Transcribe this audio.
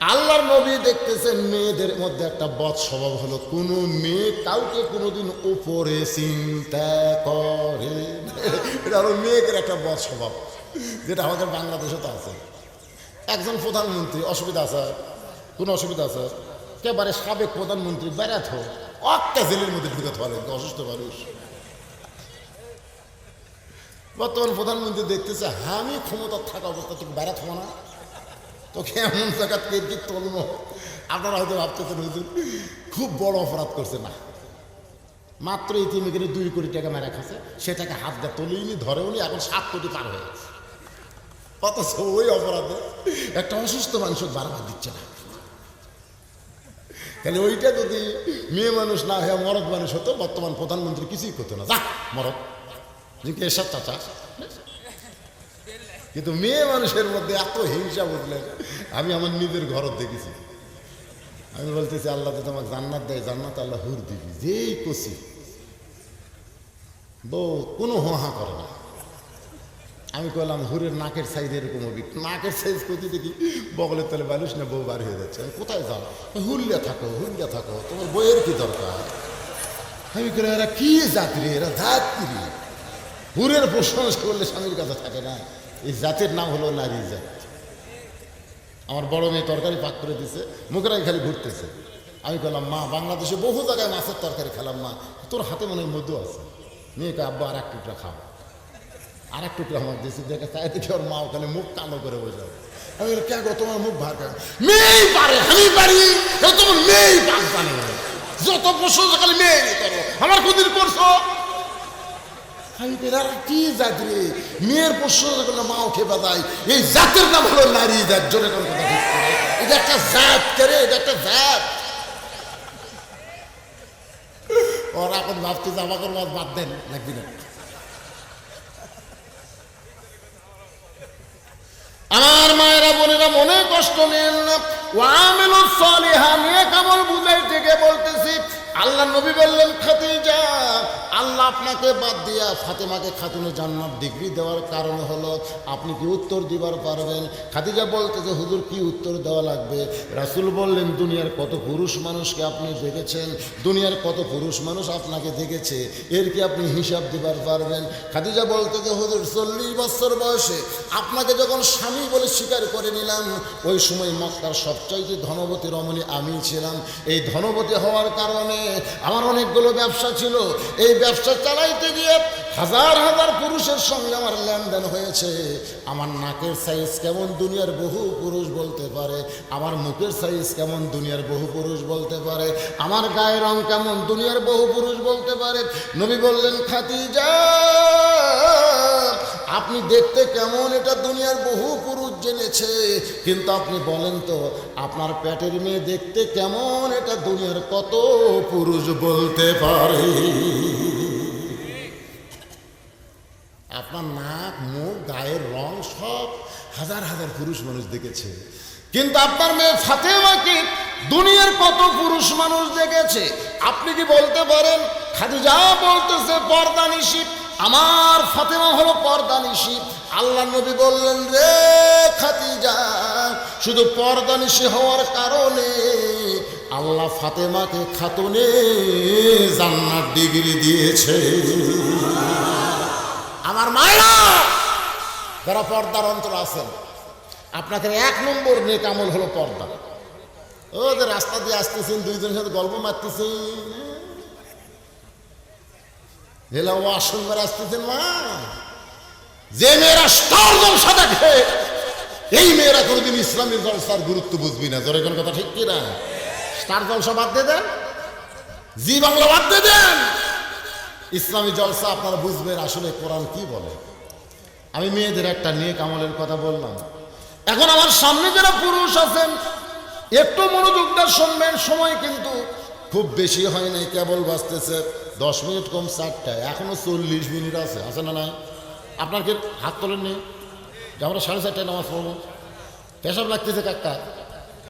আল্লাহর নবী দেখতেছেন মেয়েদের মধ্যে একটা বদ স্বভাব হলো, কোনো মেয়ে কাউকে কোনোদিন উপরে চিন্তা করে। এটা হলো মেয়েদের একটা বদ স্বভাব, যেটা আমাদের বাংলাদেশে তো আছে। একজন প্রধানমন্ত্রী, অসুবিধা আছে? কোনো অসুবিধা আছে? একেবারে সাবেক প্রধানমন্ত্রী বেড়াত হোক জেলের মধ্যে ঢুকে থাকলে অসুস্থ মানুষ। বর্তমান প্রধানমন্ত্রী দেখতেছে আমি ক্ষমতা থাকা অবস্থা তুমি বেড়াত না। তোকে এমন জায়গা থেকে তুলব আপনারা হয়তো ভাবতেছেন, হুজুর, খুব বড় অপরাধ করছে। না, মাত্র ইতিম এখানে দুই কোটি টাকা মেরা খাচ্ছে। সেটাকে হাত দিয়ে তুলিনি, ধরেওনি, এখন সাত কোটি পার হয়ে গেছে। অথচ ওই অপরাধে একটা অসুস্থ মানুষ বারবার দিচ্ছে না। তাহলে ওইটা যদি মেয়ে মানুষ না হয়ে মরদ মানুষ হতো, বর্তমান প্রধানমন্ত্রী কিছুই করতো না। যা, মরদ। যে এসব চাচা। কিন্তু মেয়ে মানুষের মধ্যে এত হিংসা বুঝলেন আমি আমার নিজের ঘরত দেখেছি। আমি বলতেছি, আল্লাহ তো তোমাকে জান্নাত দেয়, জান্নাত আল্লাহ হুর দিবি, যেই কষি বউ কোনো হোহা করে না। আমি কইলাম, হুরের নাকের সাইজ এরকম হবি। নাকের সাইজ করতে দেখি, বগলের তলে বালিশ না, বউ বার হয়ে যাচ্ছে। আমি কোথায় যাও হুল্লে থাকো হুল্লে থাকো, তোমার বইয়ের কি দরকার? আমি করে এরা কি জাতি এরা জাতি হুরের প্রশংসা করলে স্বামীর কাছে থাকে না। এই জাতের নাম হলো নারী জাত। আমার বড় মেয়ে তরকারি পাক করে দিছে মুখেরাই খালি ঘুরতেছে। আমি বললাম মা, বাংলাদেশে বহু জায়গায় মাছের তরকারি খেলাম, মা। তোর হাতে মনে হয় মধু আছে? মেয়েকে আব্বা আর এক টুকরা খাও। আর এক টুকরা আমার দিয়েছি দেখে তাই দেখে ওর মা ওখানে মুখ কালো করে বসে আমি কে গো, তোমার মুখ ভার কেন? মেয়েই পারে, আমি পারি। তোমার মেয়েই পাক জানে। যত প্রশংসা খালি মেয়ে করো আমার কোনদিন করছ? বলি, এরা কি মেয়ের মাও খেপা যায় এই জাতের নাম হলো নারী জাত এটা একটা জাত এটা একটা জাত। ওরা এখন ভাবতেছে আমাকে বাদ বাদ দেন লাগবি না। আমার মায়েরা বোনেরা মনে কষ্ট নেন। না ওয়ামিল সলিহা নিয়ে কেমন বুঝাই থেকে বলতেছি আল্লাহ নবী বললেন, খাদিজা, আল্লাহ আপনাকে বাদ দিয়া ফাতেমাকে খাতুনে জান্নাত ডিগ্রি দেওয়ার কারণ হলো, আপনি কি উত্তর দিবার পারবেন? খাদিজা বলতেছে হুজুর, কি উত্তর দেওয়া লাগবে? রাসূল বললেন, দুনিয়ার কত পুরুষ মানুষকে আপনি দেখেছেন? দুনিয়ার কত পুরুষ মানুষ আপনাকে দেখেছে? এর কি আপনি হিসাব দিবার পারবেন? খাদিজা বলতেছে হুজুর, চল্লিশ বছর বয়সে আপনাকে যখন স্বামী বলে স্বীকার করে নিলাম, ওই সময় মক্কার সবচাইতে ধনবতী রমণী আমি ছিলাম। এই ধনবতী হওয়ার কারণে আমার অনেকগুলো ব্যবসা ছিল। এই ব্যবসা চালাইতে গিয়ে হাজার হাজার পুরুষের সঙ্গে আমার লেনদেন হয়েছে। আমার নাকের সাইজ কেমন দুনিয়ার বহু পুরুষ বলতে পারে। আমার মুখের সাইজ কেমন দুনিয়ার বহু পুরুষ বলতে পারে। আমার গায়ের রং কেমন দুনিয়ার বহু পুরুষ বলতে পারে। নবী বললেন খাতিজা আপনি দেখতে কেমন? এটা দুনিয়ার বহু পুরুষ জেনেছে। কিন্তু আপনি বলেন তো, আপনার পেটের মেয়ে দেখতে কেমন? এটা দুনিয়ার কত পুরুষ বলতে পারে? আপনার নাক, মুখ, গায়ের রং সব হাজার হাজার পুরুষ মানুষ দেখেছে। কিন্তু আপনার মেয়ে ফাতেমাকে দুনিয়ার কত পুরুষ মানুষ দেখেছে? আপনি কি বলতে পারেন? খাদিজা বলতেছে পর্দা নিশি আমার ফাতেমা হলো পর্দা নিশি। আল্লাহ নবী বললেন, রে খাদিজা, শুধু পর্দা নিশি হওয়ার কারণে আল্লাহ ফাতেমাকে খাতুনে জান্নাত ডিগ্রি দিয়েছে। আমার মায়েরা, যারা পর্দার অন্তর আছেন, আপনাদের এক নম্বর নেক আমল হলো পর্দা। ও যে রাস্তা দিয়ে আসতেছেন, দুইজনের সাথে গল্প মারতেছেন। হেলা ও আসন মেরে আসতেছেন, মা। যে মেয়েরা স্টার জলসা দেখে, এই মেয়েরা কোনোদিন ইসলামী জলসার গুরুত্ব বুঝবি না। জোরে কোন কথা ঠিক কি না? স্টার জলসা বাদ দিয়ে দেন। জি বাংলা বাদ দিয়ে দেন। ইসলামী জলসা আপনারা বুঝবেন আসলে কোরআন কি বলে। আমি মেয়েদের একটা নেক আমলের কথা বললাম। এখন আমার সামনে যারা পুরুষ আছেন, একটু মনোযোগটা শুনবেন, সময় কিন্তু খুব বেশি হয় নাই, কেবল বাঁচতেছে দশ মিনিট কম চারটায় এখনও চল্লিশ মিনিট আছে আছে না নাই? আপনার কি হাত তোলেন নেই যে আমরা সাড়ে চারটায় নামাজ পড়ব। পেশাব লাগতেছে কাকা